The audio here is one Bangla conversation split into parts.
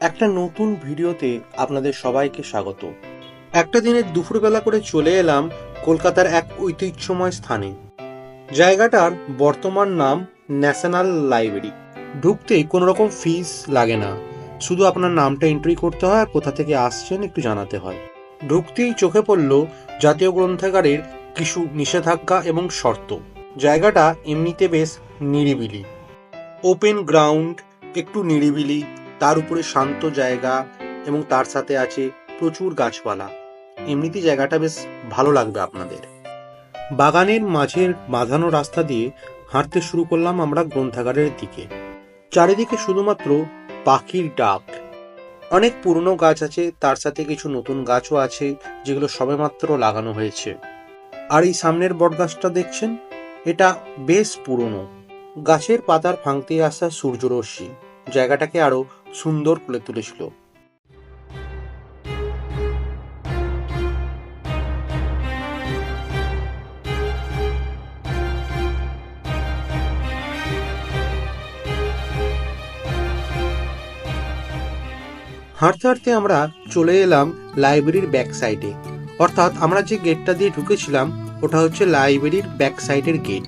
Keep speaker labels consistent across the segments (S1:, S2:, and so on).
S1: একটা নতুন ভিডিওতে আপনাদের সবাইকে স্বাগত। একটা দিনের দুপুরবেলা করে চলে এলাম কলকাতার এক ঐতিহ্যময় স্থানে। জায়গাটার বর্তমান নাম ন্যাশনাল লাইব্রেরি। ঢুকতেই কোনো রকম ফিস লাগে না। শুধু আপনার নামটা এন্ট্রি করতে হয় আর কোথা থেকে আসছেন একটু জানাতে হয়। ঢুকতেই চোখে পড়ল জাতীয় গ্রন্থাগারের কিছু নিষেধাজ্ঞা এবং শর্ত। জায়গাটা এমনিতে বেশ নিরিবিলি। ওপেন গ্রাউন্ড একটু নিরিবিলি তার উপরে শান্ত জায়গা এবং তার সাথে আছে প্রচুর গাছপালা। এমনিতে জায়গাটা বেশ ভালো লাগবে আপনাদের। বাগানের মাঝের বাঁধানো রাস্তা দিয়ে হাঁটতে শুরু করলাম আমরা গ্রন্থাগারের দিকে। চারিদিকে শুধুমাত্র পাখির ডাক। অনেক পুরনো গাছ আছে, তার সাথে কিছু নতুন গাছও আছে, যেগুলো সবেমাত্র লাগানো হয়েছে। আর এই সামনের বটগাছটা দেখছেন? এটা বেশ পুরনো। গাছের পাতার ফাঁকতে আসা সূর্যরশ্মি। জায়গাটাকে আরও সুন্দর করে তুলেছিল। হাঁটতে হাঁটতে আমরা চলে এলাম লাইব্রেরির ব্যাক সাইডে। অর্থাৎ আমরা যে গেটটা দিয়ে ঢুকেছিলাম, ওটা হচ্ছে লাইব্রেরির ব্যাক সাইডের গেট।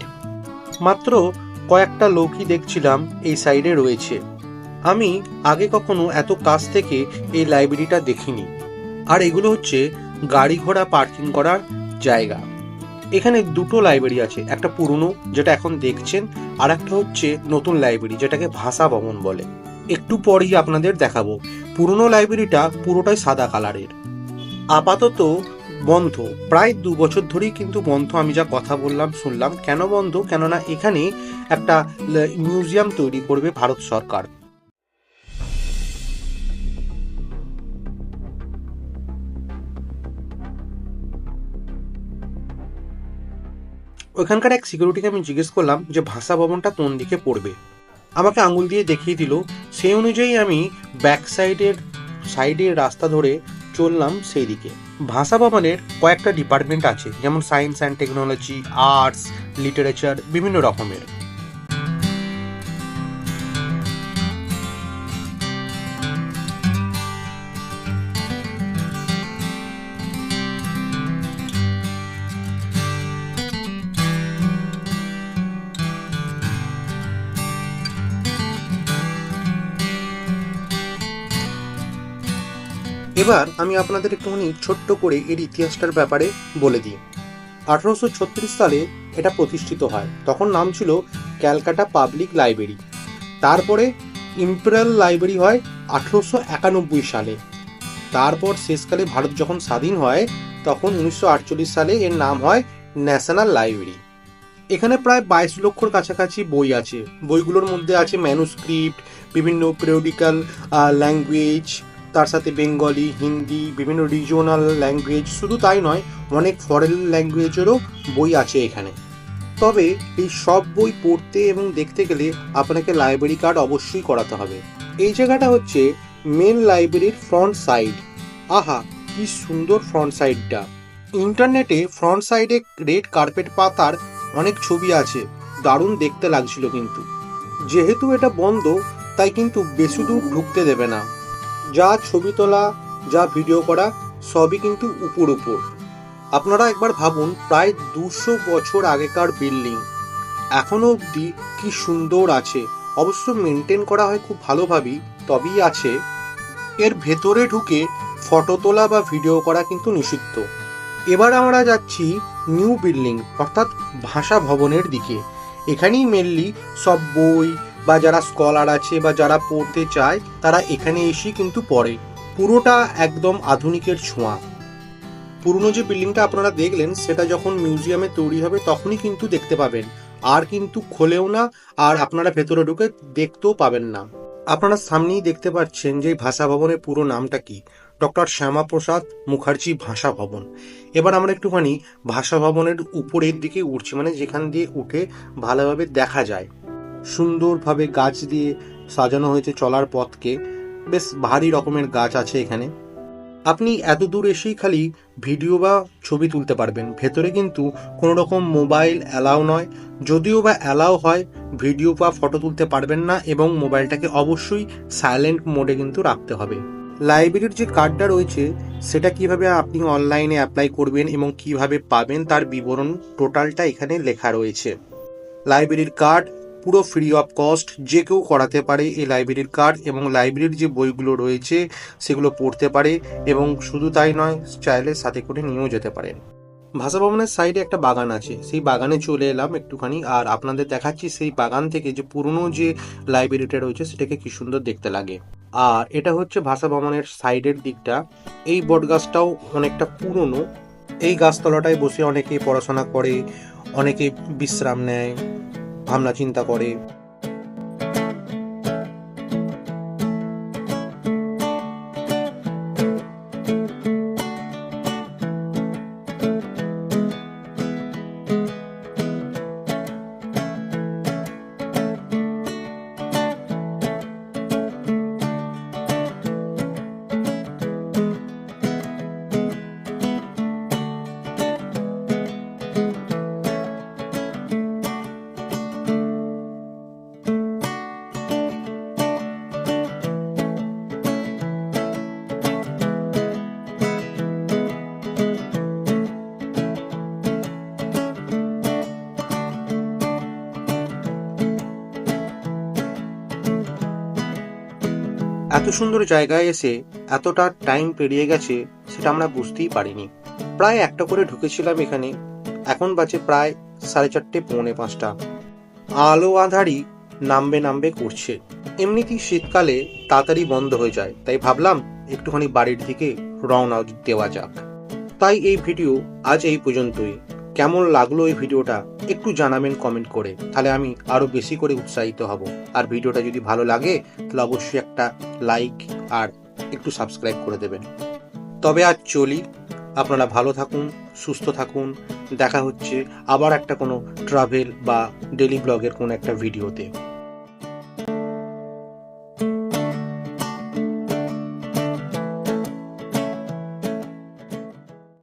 S1: মাত্র কয়েকটা লোকই দেখছিলাম এই সাইডে রয়েছে। আমি আগে কখনো এত কাছ থেকে এই লাইব্রেরিটা দেখিনি। আর এগুলো হচ্ছে গাড়ি ঘোড়া পার্কিং করার জায়গা। এখানে দুটো লাইব্রেরি আছে, একটা পুরনো, যেটা এখন দেখছেন, আর একটা হচ্ছে নতুন লাইব্রেরি, যেটাকে ভাষা ভবন বলে। একটু পরেই আপনাদের দেখাবো। পুরনো লাইব্রেরিটা পুরোটাই সাদা কালারের। আপাতত বন্ধ। প্রায় দু বছর ধরেই কিন্তু বন্ধ, আমি যা কথা বললাম, শুনলাম। কেন বন্ধ? কেননা এখানে একটা মিউজিয়াম তৈরি করবে ভারত সরকার। ওইখানকার এক সিকিউরিটিকে আমি জিজ্ঞেস করলাম যে ভাষা ভবনটা কোন দিকে পড়বে? আমাকে আঙুল দিয়ে দেখিয়ে দিল, সেই অনুযায়ী আমি ব্যাক সাইডের সাইডের রাস্তা ধরে চললাম সেই দিকে ভাষা ভবনের কয়েকটা ডিপার্টমেন্ট আছে, যেমন science and technology arts literature বিভিন্ন রকমের। এবার আমি আপনাদের একটুখানি ছোট্ট করে এর ইতিহাসটার ব্যাপারে বলে দিই। আঠারোশো ছত্রিশ সালে এটা প্রতিষ্ঠিত হয়। তখন নাম ছিল ক্যালকাটা পাবলিক লাইব্রেরি। তারপরে ইম্পেরিয়াল লাইব্রেরি হয় আঠারোশো একানব্বই সালে। তারপর শেষকালে ভারত যখন স্বাধীন হয়, তখন উনিশশো আটচল্লিশ সালে এর নাম হয় ন্যাশনাল লাইব্রেরি। এখানে প্রায় বাইশ লক্ষর কাছাকাছি বই আছে। বইগুলোর মধ্যে আছে ম্যানুস্ক্রিপ্ট বিভিন্ন পিরিয়ডিক্যাল ল্যাঙ্গুয়েজ তার সাথে বেঙ্গলি, হিন্দি, বিভিন্ন রিজিওনাল ল্যাঙ্গুয়েজ শুধু তাই নয়, অনেক ফরেন ল্যাঙ্গুয়েজেরও বই আছে এখানে। তবে এই সব বই পড়তে এবং দেখতে গেলে আপনাকে লাইব্রেরি কার্ড অবশ্যই করাতে হবে। এই জায়গাটা হচ্ছে মেন লাইব্রেরির ফ্রন্ট সাইড আহা, কি সুন্দর ফ্রন্ট সাইডটা ইন্টারনেটে ফ্রন্ট সাইডে রেড কার্পেট পাতার অনেক ছবি আছে। দারুণ দেখতে লাগছিল কিন্তু। যেহেতু এটা বন্ধ, তাই কিন্তু বেশি দূর ঢুকতে দেবে না। যা ছবি তোলা, যা ভিডিও করা, সবই কিন্তু উপর উপর। আপনারা একবার ভাবুন, প্রায় দুশো বছর আগেকার বিল্ডিং এখনও অবধি কি সুন্দর আছে। অবশ্য মেনটেন করা হয় খুব ভালোভাবেই, তবেই আছে। এর ভেতরে ঢুকে ফটো তোলা বা ভিডিও করা কিন্তু নিষিদ্ধ। এবার আমরা যাচ্ছি নিউ বিল্ডিং অর্থাৎ ভাষা ভবনের দিকে। এখানেই মেনলি সব বই বা যারা স্কলার আছে বা যারা পড়তে চায়, তারা এখানে এসেই কিন্তু পড়ে। পুরোটা একদম আধুনিকের ছোঁয়া। পুরনো যে বিল্ডিংটা আপনারা দেখলেন, সেটা যখন মিউজিয়ামে তৈরি হবে, তখনই কিন্তু দেখতে পাবেন। আর কিন্তু খোলেও না, আর আপনারা ভেতরে ঢুকে দেখতেও পাবেন না। আপনারা সামনেই দেখতে পাচ্ছেন যে ভাষা ভবনের পুরো নামটা কি? ডক্টর শ্যামাপ্রসাদ মুখার্জি ভাষা ভবন এবার আমরা একটুখানি ভাষা ভবনের উপরের দিকে উঠছি মানে যেখান দিয়ে উঠে ভালোভাবে দেখা যায়। সুন্দরভাবে গাছ দিয়ে সাজানো হয়েছে চলার পথকে। বেশ ভারী রকমের গাছ আছে এখানে। আপনি এত দূর এসেই খালি ভিডিও বা ছবি তুলতে পারবেন। ভেতরে কিন্তু কোনো রকম মোবাইল অ্যালাউ নয়। যদিও বা অ্যালাউ হয়, ভিডিও বা ফটো তুলতে পারবেন না এবং মোবাইলটাকে অবশ্যই সাইলেন্ট মোডে কিন্তু রাখতে হবে। লাইব্রেরির যে কার্ডটা রয়েছে, সেটা কীভাবে আপনি অনলাইনে অ্যাপ্লাই করবেন এবং কীভাবে পাবেন তার বিবরণ টোটালটা এখানে লেখা রয়েছে। লাইব্রেরির কার্ড পুরো ফ্রি অফ কস্ট যে কেউ করাতে পারে এই লাইব্রেরির কার্ড এবং লাইব্রেরির যে বইগুলো রয়েছে সেগুলো পড়তে পারে এবং শুধু তাই নয়, চাইলে সাথে করে নিয়েও যেতে পারেন। ভাষা ভবনের সাইডে একটা বাগান আছে। সেই বাগানে চলে এলাম একটুখানি আর আপনাদের দেখাচ্ছি সেই বাগান থেকে যে পুরনো যে লাইব্রেরিটা রয়েছে সেটাকে কি সুন্দর দেখতে লাগে। আর এটা হচ্ছে ভাষা ভবনের সাইডের দিকটা। এই বট গাছটাও অনেকটা পুরনো। এই গাছতলাটায় বসে অনেকে পড়াশোনা করে, অনেকে বিশ্রাম নেয়। ভাবনা চিন্তা করে। এত সুন্দর জায়গায় এসে এতটা টাইম পেরিয়ে গেছে সেটা আমরা বুঝতেই পারিনি। প্রায় একটা করে ঢুকেছিলাম এখানে। এখন বাজে প্রায় সাড়ে চারটে, পৌনে পাঁচটা। আলো আধারি নামবে নামবে করছে। এমনিতেই শীতকালে তাড়াতাড়ি বন্ধ হয়ে যায়। তাই ভাবলাম একটুখানি বাড়ির দিকে রওনা দেওয়া যাক। তাই এই ভিডিও আজ এই পর্যন্তই। কেমন লাগল এই ভিডিওটা একটু জানাবেন কমেন্ট করে। তাহলে আমি আরও বেশি করে উৎসাহিত হব। আর ভিডিওটা যদি ভালো লাগে, তাহলে অবশ্যই একটা লাইক আর একটু সাবস্ক্রাইব করে দেবেন। তবে আজ চলি। আপনারা ভালো থাকুন, সুস্থ থাকুন। দেখা হচ্ছে আবার একটা কোনো ট্রাভেল বা ডেলি ব্লগের কোনো একটা ভিডিওতে